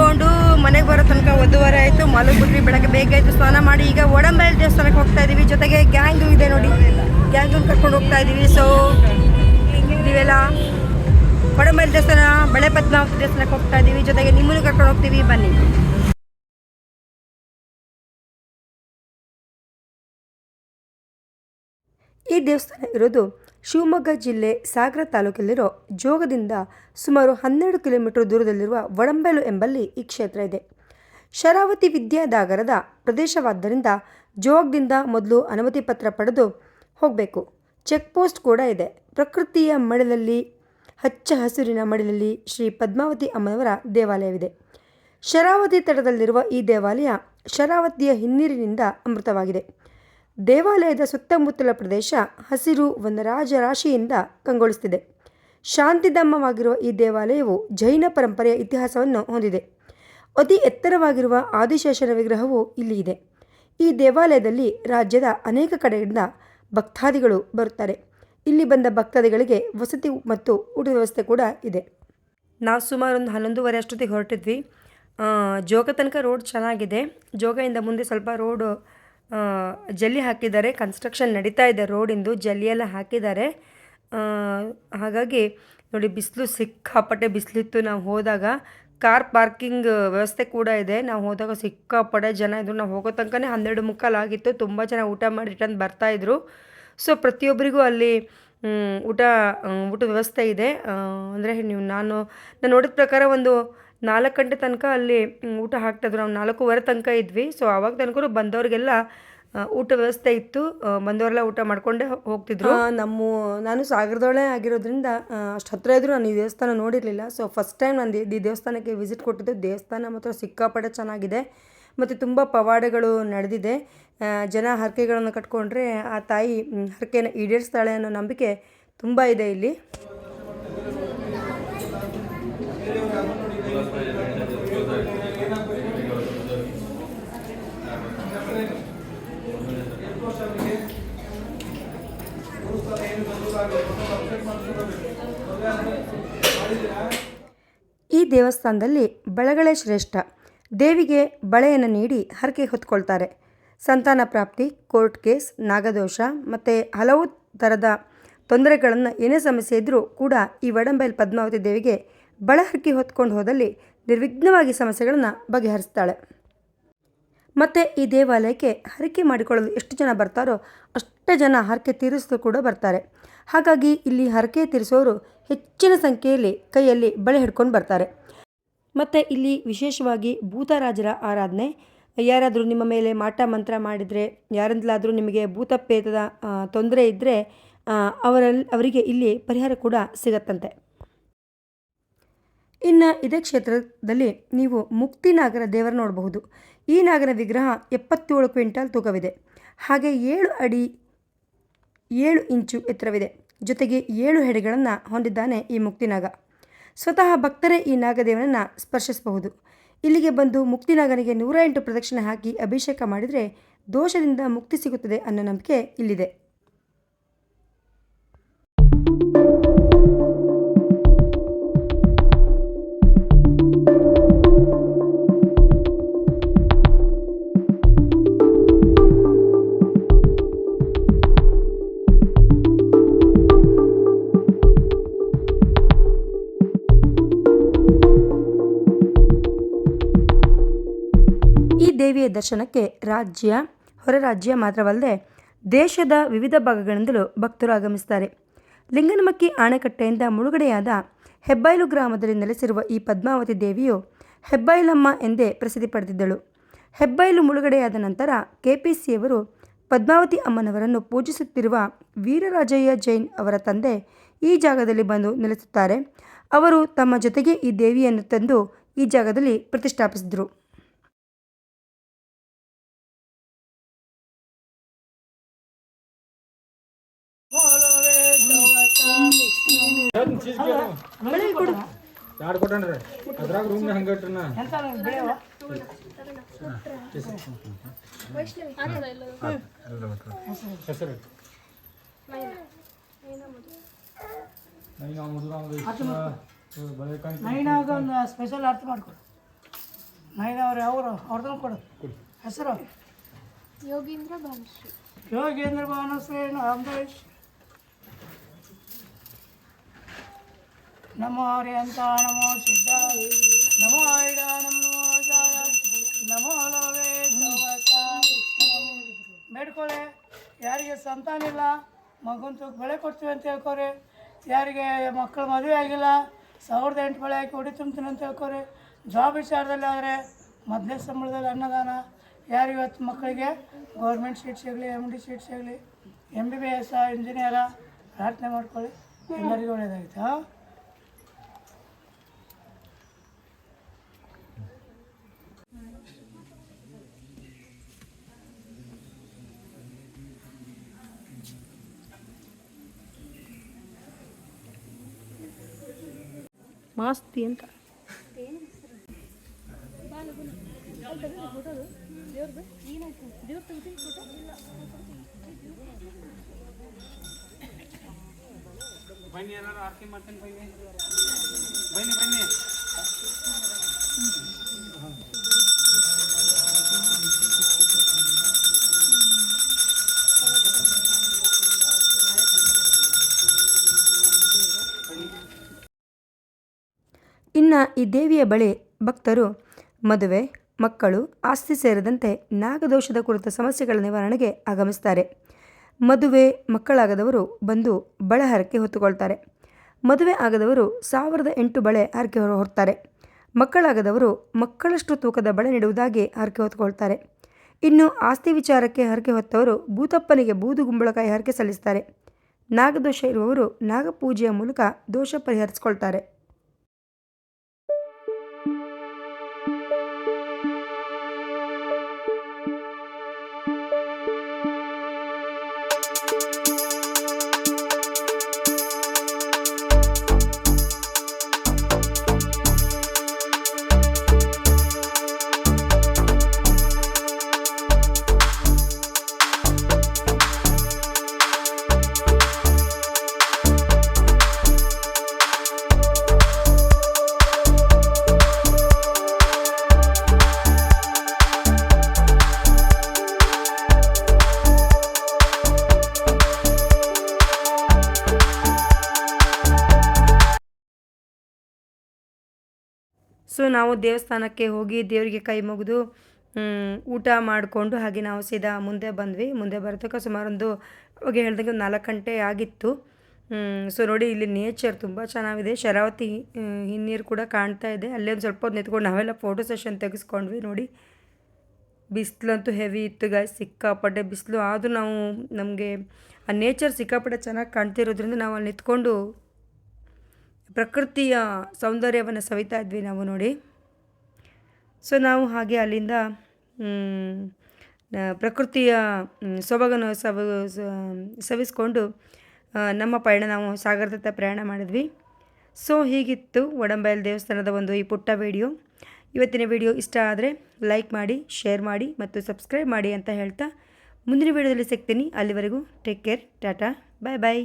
ಮುಗಿಸ್ಕೊಂಡು ಮನೆಗೆ ಬರೋ ತನಕ ಒಂದೂವರೆ ಆಯಿತು ಮಲಗ್ಬಿಟ್ರಿ ಬೆಳಗ್ಗೆ ಬೇಗ ಆಯಿತು ಸ್ನಾನ ಮಾಡಿ ಈಗ ಒಡಂಬೈಲ್ ದೇವಸ್ಥಾನಕ್ಕೆ ಹೋಗ್ತಾ ಇದ್ದೀವಿ ಜೊತೆಗೆ ಗ್ಯಾಂಗು ಇದೆ ನೋಡಿ. ಗ್ಯಾಂಗು ಕರ್ಕೊಂಡು ಹೋಗ್ತಾ ಇದ್ದೀವಿ ಸೊ ನೀವೆಲ್ಲ ಒಡಂಬೈಲ್ ದೇವಸ್ಥಾನ ಬಳೆ ಪದ್ಮಾವತಿ ದೇವಸ್ಥಾನಕ್ಕೆ ಹೋಗ್ತಾ ಇದ್ದೀವಿ ಜೊತೆಗೆ ನಿಮ್ಮನ್ನು ಕರ್ಕೊಂಡು ಹೋಗ್ತೀವಿ. ಬನ್ನಿ. ಈ ದೇವಸ್ಥಾನ ಇರೋದು ಶಿವಮೊಗ್ಗ ಜಿಲ್ಲೆ ಸಾಗರ ತಾಲೂಕಲ್ಲಿರೋ ಜೋಗದಿಂದ ಸುಮಾರು ಹನ್ನೆರಡು ಕಿಲೋಮೀಟರ್ ದೂರದಲ್ಲಿರುವ ಒಡಂಬೆಲು ಎಂಬಲ್ಲಿ ಈ ಕ್ಷೇತ್ರ ಇದೆ. ಶರಾವತಿ ವಿದ್ಯಾದಾಗರದ ಪ್ರದೇಶವಾದ್ದರಿಂದ ಜೋಗದಿಂದ ಮೊದಲು ಅನುಮತಿ ಪತ್ರ ಪಡೆದು ಹೋಗಬೇಕು. ಚೆಕ್ ಪೋಸ್ಟ್ ಕೂಡ ಇದೆ. ಪ್ರಕೃತಿಯ ಮಡಿಲಲ್ಲಿ, ಹಚ್ಚ ಹಸಿರಿನ ಮಡಿಲಲ್ಲಿ ಶ್ರೀ ಪದ್ಮಾವತಿ ಅಮ್ಮನವರ ದೇವಾಲಯವಿದೆ. ಶರಾವತಿ ತಟದಲ್ಲಿರುವ ಈ ದೇವಾಲಯ ಶರಾವತಿಯ ಹಿನ್ನೀರಿನಿಂದ ಅಮೃತವಾಗಿದೆ. ದೇವಾಲಯದ ಸುತ್ತಮುತ್ತಲ ಪ್ರದೇಶ ಹಸಿರು ವನರಾಜರಾಶಿಯಿಂದ ಕಂಗೊಳಿಸುತ್ತಿದೆ ಶಾಂತಿಧಾಮವಾಗಿರುವ ಈ ದೇವಾಲಯವು ಜೈನ ಪರಂಪರೆಯ ಇತಿಹಾಸವನ್ನು ಹೊಂದಿದೆ. ಅತಿ ಎತ್ತರವಾಗಿರುವ ಆದಿಶೇಷನ ವಿಗ್ರಹವು ಇಲ್ಲಿ ಇದೆ. ಈ ದೇವಾಲಯದಲ್ಲಿ ರಾಜ್ಯದ ಅನೇಕ ಕಡೆಯಿಂದ ಭಕ್ತಾದಿಗಳು ಬರುತ್ತಾರೆ. ಇಲ್ಲಿ ಬಂದ ಭಕ್ತಾದಿಗಳಿಗೆ ವಸತಿ ಮತ್ತು ಊಟದ ವ್ಯವಸ್ಥೆ ಕೂಡ ಇದೆ. ನಾವು ಸುಮಾರು ಒಂದು ಹನ್ನೊಂದುವರೆ ಅಷ್ಟೊತ್ತಿಗೆ ಹೊರಟಿದ್ವಿ. ಜೋಗ ತನಕ ರೋಡ್ ಚೆನ್ನಾಗಿದೆ. ಜೋಗದಿಂದ ಮುಂದೆ ಸ್ವಲ್ಪ ರೋಡು ಜಲ್ಲಿ ಹಾಕಿದ್ದಾರೆ. ಕನ್ಸ್ಟ್ರಕ್ಷನ್ ನಡೀತಾ ಇದೆ. ರೋಡಿಂದು ಜಲ್ಲಿ ಎಲ್ಲ ಹಾಕಿದ್ದಾರೆ. ಹಾಗಾಗಿ ನೋಡಿ, ಬಿಸಿಲು ಸಿಕ್ಕಾಪಟ್ಟೆ ಬಿಸಿಲಿತ್ತು. ನಾವು ಹೋದಾಗ ಕಾರ್ ಪಾರ್ಕಿಂಗ್ ವ್ಯವಸ್ಥೆ ಕೂಡ ಇದೆ. ನಾವು ಹೋದಾಗ ಸಿಕ್ಕಾಪಟ್ಟೆ ಜನ ಇದ್ದರು ನಾವು ಹೋಗೋ ತನಕನೇ ಹನ್ನೆರಡು ಮುಕ್ಕಾಲು ಆಗಿತ್ತು. ತುಂಬ ಜನ ಊಟ ಮಾಡಿ ರಿಟರ್ನ್ ಬರ್ತಾಯಿದ್ರು ಸೊ ಪ್ರತಿಯೊಬ್ಬರಿಗೂ ಅಲ್ಲಿ ಊಟ, ಊಟದ ವ್ಯವಸ್ಥೆ ಇದೆ. ಅಂದರೆ ನೀವು ನಾನು ನಾನು ನೋಡಿದ ಪ್ರಕಾರ ಒಂದು ನಾಲ್ಕು ಗಂಟೆ ತನಕ ಅಲ್ಲಿ ಊಟ ಹಾಕ್ತಾಯಿದ್ರು. ನಾವು ನಾಲ್ಕೂವರೆ ತನಕ ಇದ್ವಿ. ಸೊ ಆವಾಗ ತನಕ ಬಂದವರಿಗೆಲ್ಲ ಊಟ ವ್ಯವಸ್ಥೆ ಇತ್ತು. ಬಂದವರೆಲ್ಲ ಊಟ ಮಾಡ್ಕೊಂಡೆ ಹೋಗ್ತಿದ್ರು. ನಮ್ಮ, ನಾನು ಸಾಗರದೊಳೆ ಆಗಿರೋದ್ರಿಂದ ಅಷ್ಟು ಹತ್ರ ಇದ್ದರೂ ನಾನು ಈ ದೇವಸ್ಥಾನ ನೋಡಿರಲಿಲ್ಲ. ಸೊ ಫಸ್ಟ್ ಟೈಮ್ ನಾನು ಈ ದೇವಸ್ಥಾನಕ್ಕೆ ವಿಸಿಟ್ ಕೊಟ್ಟಿದ್ದು ದೇವಸ್ಥಾನ ಮಾತ್ರ ಸಿಕ್ಕಾಪಟ್ಟೆ ಚೆನ್ನಾಗಿದೆ. ಮತ್ತು ತುಂಬ ಪವಾಡಗಳು ನಡೆದಿದೆ. ಜನ ಹರಕೆಗಳನ್ನು ಕಟ್ಕೊಂಡ್ರೆ ಆ ತಾಯಿ ಹರಕೆನ ಈಡೇರಿಸ್ತಾಳೆ ಅನ್ನೋ ನಂಬಿಕೆ ತುಂಬ ಇದೆ ಇಲ್ಲಿ. ಈ ದೇವಸ್ಥಾನದಲ್ಲಿ ಬಳಗಳೇ ಶ್ರೇಷ್ಠ. ದೇವಿಗೆ ಬಳೆಯನ್ನು ನೀಡಿ ಹರಕೆ ಹೊತ್ಕೊಳ್ತಾರೆ. ಸಂತಾನ ಪ್ರಾಪ್ತಿ, ಕೋರ್ಟ್ ಕೇಸ್, ನಾಗದೋಷ ಮತ್ತು ಹಲವು ಥರದ ತೊಂದರೆಗಳನ್ನು ಏನೇ ಸಮಸ್ಯೆ ಇದ್ದರೂ ಕೂಡ ಈ ವಡಂಬೈಲ್ ಪದ್ಮಾವತಿ ದೇವಿಗೆ ಬಳೆ ಹರಕೆ ಹೊತ್ಕೊಂಡು ಹೋದಲ್ಲಿ ನಿರ್ವಿಘ್ನವಾಗಿ ಸಮಸ್ಯೆಗಳನ್ನು ಬಗೆಹರಿಸ್ತಾಳೆ. ಮತ್ತು ಈ ದೇವಾಲಯಕ್ಕೆ ಹರಕೆ ಮಾಡಿಕೊಳ್ಳಲು ಎಷ್ಟು ಜನ ಬರ್ತಾರೋ ಅಷ್ಟೇ ಜನ ಹರಕೆ ತೀರಿಸಲು ಕೂಡ ಬರ್ತಾರೆ. ಹಾಗಾಗಿ ಇಲ್ಲಿ ಹರಕೆ ತೀರಿಸೋರು ಹೆಚ್ಚಿನ ಸಂಖ್ಯೆಯಲ್ಲಿ ಕೈಯಲ್ಲಿ ಬಳೆ ಹಿಡ್ಕೊಂಡು ಬರ್ತಾರೆ. ಮತ್ತು ಇಲ್ಲಿ ವಿಶೇಷವಾಗಿ ಭೂತರಾಜರ ಆರಾಧನೆ. ಯಾರಾದರೂ ನಿಮ್ಮ ಮೇಲೆ ಮಾಟ ಮಂತ್ರ ಮಾಡಿದರೆ, ಯಾರಿಂದಲಾದರೂ ನಿಮಗೆ ಭೂತಪೇತದ ತೊಂದರೆ ಇದ್ದರೆ ಅವರಲ್ಲಿ ಅವರಿಗೆ ಇಲ್ಲಿ ಪರಿಹಾರ ಕೂಡ ಸಿಗತ್ತಂತೆ. ಇನ್ನು ಇದೇ ಕ್ಷೇತ್ರದಲ್ಲಿ ನೀವು ಮುಕ್ತಿನಾಗರ ದೇವರ ನೋಡಬಹುದು. ಈ ನಾಗರ ವಿಗ್ರಹ ಎಪ್ಪತ್ತೇಳು ಕ್ವಿಂಟಾಲ್ ತೂಕವಿದೆ. ಹಾಗೆ ಏಳು ಅಡಿ ಏಳು ಇಂಚು ಎತ್ತರವಿದೆ. ಜೊತೆಗೆ ಏಳು ಹೆಡೆಗಳನ್ನು ಹೊಂದಿದ್ದಾನೆ ಈ ಮುಕ್ತಿನಾಗ ಸ್ವತಃ ಭಕ್ತರೇ ಈ ನಾಗದೇವನನ್ನು ಸ್ಪರ್ಶಿಸಬಹುದು. ಇಲ್ಲಿಗೆ ಬಂದು ಮುಕ್ತಿನಾಗನಿಗೆ ನೂರ ಎಂಟು ಪ್ರದಕ್ಷಿಣೆ ಹಾಕಿ ಅಭಿಷೇಕ ಮಾಡಿದರೆ ದೋಷದಿಂದ ಮುಕ್ತಿ ಸಿಗುತ್ತದೆ ಅನ್ನೋ ನಂಬಿಕೆ ಇಲ್ಲಿದೆ. ದೇವಿಯ ದರ್ಶನಕ್ಕೆ ರಾಜ್ಯ, ಹೊರ ರಾಜ್ಯ ಮಾತ್ರವಲ್ಲದೆ ದೇಶದ ವಿವಿಧ ಭಾಗಗಳಿಂದಲೂ ಭಕ್ತರು ಆಗಮಿಸುತ್ತಾರೆ. ಲಿಂಗನಮಕ್ಕಿ ಆಣೆಕಟ್ಟೆಯಿಂದ ಮುಳುಗಡೆಯಾದ ಹೆಬ್ಬೈಲು ಗ್ರಾಮದಲ್ಲಿ ನೆಲೆಸಿರುವ ಈ ಪದ್ಮಾವತಿ ದೇವಿಯು ಹೆಬ್ಬೈಲಮ್ಮ ಎಂದೇ ಪ್ರಸಿದ್ಧಿ ಪಡೆದಿದ್ದಳು. ಹೆಬ್ಬೈಲು ಮುಳುಗಡೆಯಾದ ನಂತರ ಕೆಪಿಸಿಯವರು ಪದ್ಮಾವತಿ ಅಮ್ಮನವರನ್ನು ಪೂಜಿಸುತ್ತಿರುವ ವೀರರಾಜಯ್ಯ ಜೈನ್ ಅವರ ತಂದೆ ಈ ಜಾಗದಲ್ಲಿ ಬಂದು ನೆಲೆಸುತ್ತಾರೆ. ಅವರು ತಮ್ಮ ಜೊತೆಗೆ ಈ ದೇವಿಯನ್ನು ತಂದು ಈ ಜಾಗದಲ್ಲಿ ಪ್ರತಿಷ್ಠಾಪಿಸಿದರು. ಯಾರು ಕೊಟ್ಟನ್ರಿ? ಅದ್ರಾಗ ರೂಮ್ ಹೆಸರು? ನೈನಾಗ ಒಂದು ಸ್ಪೆಷಲ್ ಅರ್ಥ ಮಾಡ್ಕೊಡು. ಮೈನವ್ರು ಅವರು ಅವ್ರದ್ದು ಕೊಡು. ಹೆಸರು? ಯೋಗೀಂದ್ರ ಭಾನುಶ್ರೀ. ಯೋಗೀಂದ್ರ ಭಾನುಶ್ರೀ ಅಂಬರೀಶ್ ನಮೋ ಹರಿಯಂತ ನಮೋ ಸಿದ್ಧ. ನಮೋ ಐಡ, ನಮೋ ಜಾಯ ನಮೋ ಲವೇ. ಬೇಡ್ಕೊಳ್ಳಿ ಯಾರಿಗೆ ಸಂತಾನ ಇಲ್ಲ ಮಗನ್ ತೂಕ ಬೆಳೆ ಕೊಡ್ತೀವಿ ಅಂತ ಹೇಳ್ಕೊರಿ. ಯಾರಿಗೆ ಮಕ್ಕಳು ಮದುವೆ ಆಗಿಲ್ಲ, ಸಾವಿರದ ಎಂಟು ಬೆಳೆ ಹಾಕಿ ಹೊಡಿ ತುಂಬ್ತೀನಿ ಅಂತ ಹೇಳ್ಕೊರಿ. ಜಾಬ್ ವಿಚಾರದಲ್ಲಿ ಆದರೆ ಮೊದಲೇ ಸಂಬಳದಲ್ಲಿ ಅನ್ನದಾನ. ಯಾರು ಇವತ್ತು ಮಕ್ಕಳಿಗೆ ಗೌರ್ಮೆಂಟ್ ಸೀಟ್ ಸಿಗಲಿ ಎಂ ಡಿ ಸೀಟ್ ಸಿಗಲಿ M B B S engineer ಪ್ರಾರ್ಥನೆ ಮಾಡ್ಕೊಳ್ಳಿ. ಎಲ್ಲರಿಗೂ ಒಳ್ಳೇದಾಗುತ್ತೆ ಮಾಸ್ತಿ ಅಂತ. ಬನ್ನಿ ಏನಾರು ಆರತಿ ಮಾಡ್ತೀನಿ ಬನ್ನಿ ಬನ್ನಿ. ಇನ್ನು ಈ ದೇವಿಯ ಬಳಿ ಭಕ್ತರು, ಮದುವೆ, ಮಕ್ಕಳು, ಆಸ್ತಿ ಸೇರಿದಂತೆ ನಾಗದೋಷದ ಕುರಿತ ಸಮಸ್ಯೆಗಳ ನಿವಾರಣೆಗೆ ಆಗಮಿಸ್ತಾರೆ. ಮದುವೆ ಮಕ್ಕಳಾಗದವರು ಬಂದು ಬಳೆ ಹರಕೆ ಹೊತ್ತುಕೊಳ್ತಾರೆ. ಮದುವೆ ಆಗದವರು ಸಾವಿರದ ಎಂಟು ಬಳೆ ಹರಕೆ ಹೊರ ಹೊರ್ತಾರೆ. ಮಕ್ಕಳಾಗದವರು ಮಕ್ಕಳಷ್ಟು ತೂಕದ ಬಳೆ ನೀಡುವುದಾಗಿ ಹರಕೆ ಹೊತ್ತುಕೊಳ್ತಾರೆ. ಇನ್ನು ಆಸ್ತಿ ವಿಚಾರಕ್ಕೆ ಹರಕೆ ಹೊತ್ತವರು ಭೂತಪ್ಪನಿಗೆ ಬೂದು ಗುಂಬಳಕಾಯಿ ಹರಕೆ ಸಲ್ಲಿಸ್ತಾರೆ. ನಾಗದೋಷ ಇರುವವರು ನಾಗಪೂಜೆಯ ಮೂಲಕ ದೋಷ ಪರಿಹರಿಸಿಕೊಳ್ತಾರೆ. ನಾವು ದೇವಸ್ಥಾನಕ್ಕೆ ಹೋಗಿ ದೇವರಿಗೆ ಕೈ ಮುಗಿದು ಊಟ ಮಾಡಿಕೊಂಡು ಹಾಗೆ ನಾವು ಸೀದಾ ಮುಂದೆ ಬಂದ್ವಿ. ಮುಂದೆ ಬರತಕ್ಕ ಸುಮಾರೊಂದು ಅವಾಗ ಹೇಳ್ದಂಗೆ ಒಂದು ನಾಲ್ಕು ಗಂಟೆ ಆಗಿತ್ತು. ಸೊ ನೋಡಿ ಇಲ್ಲಿ ನೇಚರ್ ತುಂಬ ಚೆನ್ನಾಗಿದೆ. ಶರಾವತಿ ಹಿನ್ನೀರು ಕೂಡ ಕಾಣ್ತಾ ಇದೆ. ಅಲ್ಲೇ ಒಂದು ಸ್ವಲ್ಪ ಹೊತ್ತು ನಿಂತ್ಕೊಂಡು ನಾವೆಲ್ಲ ಫೋಟೋ ಸೆಷನ್ ತೆಗೆಸ್ಕೊಂಡ್ವಿ ನೋಡಿ. ಬಿಸಿಲಂತೂ ಹೆವಿ ಇತ್ತು ಗಾಯ ಸಿಕ್ಕಾಪಟ್ಟೆ ಬಿಸಿಲು. ಆದರೂ ನಾವು ನಮಗೆ ಆ ನೇಚರ್ ಸಿಕ್ಕಾಪಟ್ಟೆ ಚೆನ್ನಾಗಿ ಕಾಣ್ತಿರೋದ್ರಿಂದ ನಾವು ಅಲ್ಲಿ ನಿಂತ್ಕೊಂಡು ಪ್ರಕೃತಿಯ ಸೌಂದರ್ಯವನ್ನು ಸವಿತಾ ಇದ್ವಿ ನಾವು ನೋಡಿ. ಸೊ ನಾವು ಹಾಗೆ ಅಲ್ಲಿಂದ ಪ್ರಕೃತಿಯ ಸೊಬಗನ್ನು ಸವ ಸವಿಸ್ಕೊಂಡು ನಮ್ಮ ಪಯಣ ನಾವು ಸಾಗರದತ್ತ ಪ್ರಯಾಣ ಮಾಡಿದ್ವಿ. ಸೊ ಹೀಗಿತ್ತು ಒಡಂಬೈಲ್ ದೇವಸ್ಥಾನದ ಒಂದು ಈ ಪುಟ್ಟ ವಿಡಿಯೋ ಇವತ್ತಿನ ವಿಡಿಯೋ ಇಷ್ಟ ಆದರೆ ಲೈಕ್ ಮಾಡಿ ಶೇರ್ ಮಾಡಿ ಮತ್ತು ಸಬ್ಸ್ಕ್ರೈಬ್ ಮಾಡಿ ಅಂತ ಹೇಳ್ತಾ ಮುಂದಿನ ವಿಡಿಯೋದಲ್ಲಿ ಸಿಗ್ತೀನಿ. ಅಲ್ಲಿವರೆಗೂ take care tata bye bye